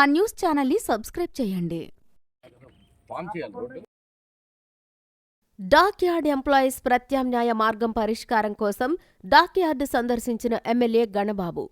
మా న్యూస్ ఛానల్ని సబ్స్క్రైబ్ చేయండి. డాక్ యార్డ్ ఎంప్లాయీస్ ప్రత్యామ్నాయ మార్గం పరిష్కారం కోసం డాక్ యార్డ్ సందర్శించిన ఎమ్మెల్యే గణబాబు.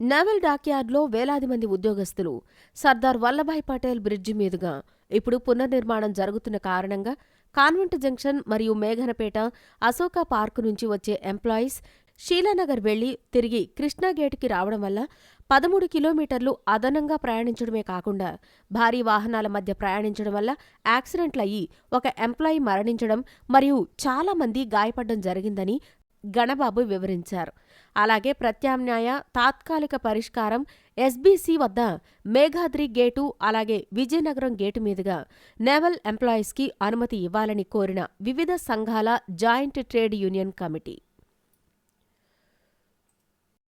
నేవల్ డాక్ యార్డ్లో వేలాది మంది ఉద్యోగస్తులు సర్దార్ వల్లభాయ్ పటేల్ బ్రిడ్జి మీదుగా ఇప్పుడు పునర్నిర్మాణం జరుగుతున్న కారణంగా కాన్వెంట్ జంక్షన్ మరియు మేఘనపేట అశోక పార్కు నుంచి వచ్చే ఎంప్లాయీస్ షీలానగర్ వెళ్ళి తిరిగి కృష్ణాగేటుకి రావడం వల్ల పదమూడు కిలోమీటర్లు అదనంగా ప్రయాణించడమే కాకుండా భారీ వాహనాల మధ్య ప్రయాణించడం వల్ల యాక్సిడెంట్లయ్యి ఒక ఎంప్లాయీ మరణించడం మరియు చాలా మంది గాయపడడం జరిగిందని గణబాబు వివరించారు. అలాగే ప్రత్యామ్నాయ తాత్కాలిక పరిష్కారం ఎస్బీసీ వద్ద మేఘాద్రి గేటు అలాగే విజయనగరం గేటు మీదుగా నేవల్ ఎంప్లాయీస్కి అనుమతి ఇవ్వాలని కోరిన వివిధ సంఘాల జాయింట్ ట్రేడ్ యూనియన్ కమిటీ.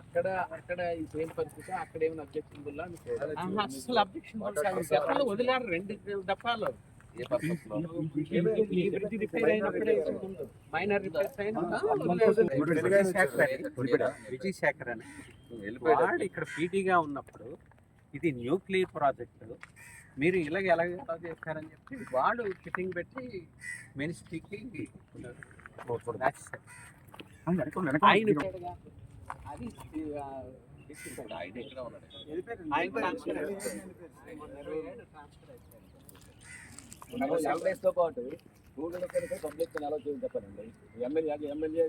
అక్కడ అక్కడ ఈ సేమ్ పరిస్థితి అక్కడ ఏమైనా అబ్జెక్షన్ ఆహా, అసలు అబ్జెక్షన్ చెప్పాలి వదిలేరు రెండు దఫాలు ఏ purpose లో? ఈ బ్రిడ్జ్ రిపేర్ అయినప్పుడే మైనర్ రిపేర్స్ విజయ్ శేఖర్ అని వెళ్ళిపోయాడు. వాడు ఇక్కడ పీటీగా ఉన్నప్పుడు ఇది న్యూక్లియర్ ప్రాజెక్ట్ మీరు ఇలాగ ఎలా ఎలా చేస్తారని చెప్పి వాడు ఫిట్టింగ్ పెట్టి మినిస్ట్రీకి. ఆయన. అది. ఆయన ఇక్కడ ఉన్నాడు పాటు గూగుల్ పబ్లిక్ ఎలా చెప్పండి ఎమ్మెల్యే ఎమ్మెల్యే